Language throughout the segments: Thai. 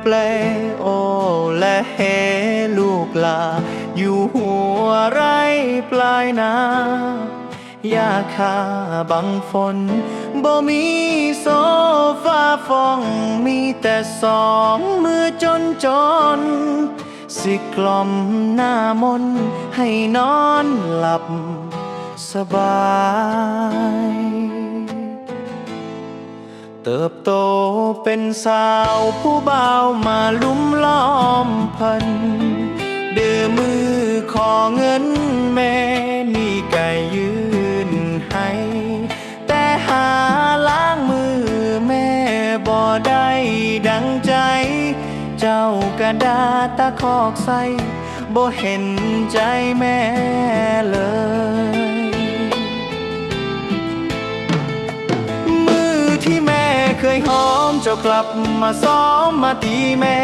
เปลโอและเฮลูกลา อยู่หัวไรปลายนายาคาบังฝนบ่มีโซฟาฟอง มีแต่สองมือจนจน สิกล่อมหน้ามนให้นอนหลับสบาย เติบโตเป็นสาวผู้บ่าวมาลุ่มล้อมพันเดือมือขอเงินแม่นี่ไก่ยืนให้ แต่หาล้างมือแม่บ่ได้ดังใจ เจ้ากระดาตะคอกใส่บ่เห็นใจแม่เลย ยหอมเจ้ากลับมาซ้อมมาตีแม่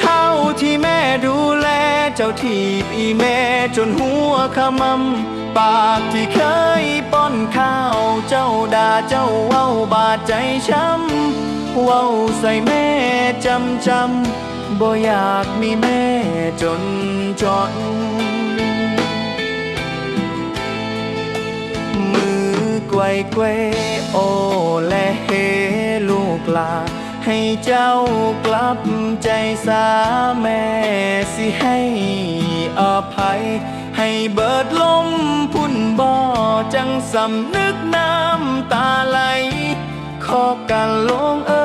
เท่าที่แม่ดูแลเจ้าทีบอีแม่จนหัวขมำปากที่เคยป้อนข้าวเจ้าด่าเจ้าเว้าบาดใจช้ำเว้าใส่แม่จำจำบ่อยากมีแม่จนจน เกวโอและเฮลูกลา ให้เจ้ากลับใจสาแม่สิให้อภัย ให้เบิดลมพุ่นบ่อจังสำนึกน้ำตาไหลขอกันลงเอิญ